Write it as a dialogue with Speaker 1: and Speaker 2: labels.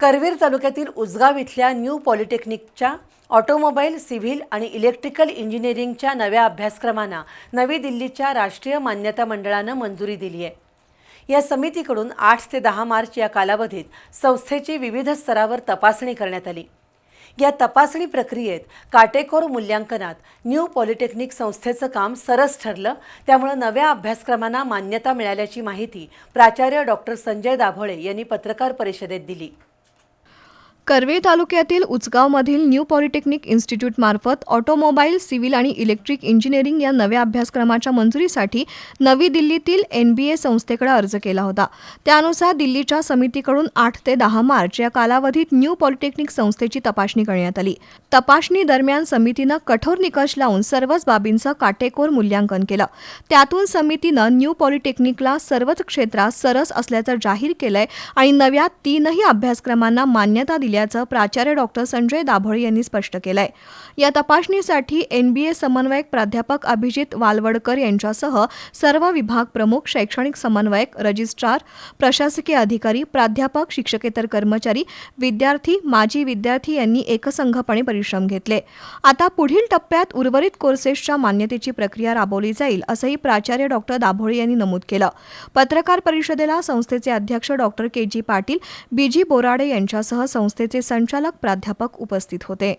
Speaker 1: करवीर तालुक्यातील उजगाव इथल्या न्यू पॉलिटेक्निकच्या ऑटोमोबाईल सिव्हिल आणि इलेक्ट्रिकल इंजिनिअरिंगच्या नव्या अभ्यासक्रमांना नवी दिल्लीच्या राष्ट्रीय मान्यता मंडळानं मंजुरी दिली आहे. या समितीकडून आठ ते दहा मार्च या कालावधीत संस्थेची विविध स्तरावर तपासणी करण्यात आली. या तपासणी प्रक्रियेत काटेकोर मूल्यांकनात न्यू पॉलिटेक्निक संस्थेचं काम सरस ठरलं. त्यामुळं नव्या अभ्यासक्रमांना मान्यता मिळाल्याची माहिती प्राचार्य डॉक्टर संजय दाभोळे यांनी पत्रकार परिषदेत दिली.
Speaker 2: कर्वे तालुक्यातील उचगावमधील न्यू पॉलिटेक्निक इन्स्टिट्यूटमार्फत ऑटोमोबाईल सिव्हिल आणि इलेक्ट्रिक इंजिनिअरिंग या नव्या अभ्यासक्रमाच्या मंजुरीसाठी नवी दिल्लीतील एन बी ए संस्थेकडे अर्ज केला होता. त्यानुसार दिल्लीच्या समितीकडून आठ ते दहा मार्च या कालावधीत न्यू पॉलिटेक्निक संस्थेची तपासणी करण्यात आली. तपासणी दरम्यान समितीनं कठोर निकष लावून सर्वच बाबींचं काटेकोर मूल्यांकन केलं. त्यातून समितीनं न्यू पॉलिटेक्निकला सर्वच क्षेत्रात सरस असल्याचं जाहीर केलंय आणि नव्या तीनही अभ्यासक्रमांना मान्यता दिली असल्याचं प्राचार्य डॉक्टर संजय दाभोळे यांनी स्पष्ट केलंय. या तपासणीसाठी एनबीए समन्वयक प्राध्यापक अभिजित वालवडकर यांच्यासह सर्व विभाग प्रमुख शैक्षणिक समन्वयक रजिस्ट्रार प्रशासकीय अधिकारी प्राध्यापक शिक्षकेतर कर्मचारी विद्यार्थी माजी विद्यार्थी यांनी एकसंघपणे परिश्रम घेतले. आता पुढील टप्प्यात उर्वरित कोर्सेसच्या मान्यतेची प्रक्रिया राबवली जाईल असंही प्राचार्य डॉक्टर दाभोळे यांनी नमूद केलं. पत्रकार परिषदेला संस्थेचे अध्यक्ष doctor K G Patil B G Borade यांच्यासह संस्थे संस्थेचे संचालक प्राध्यापक उपस्थित होते.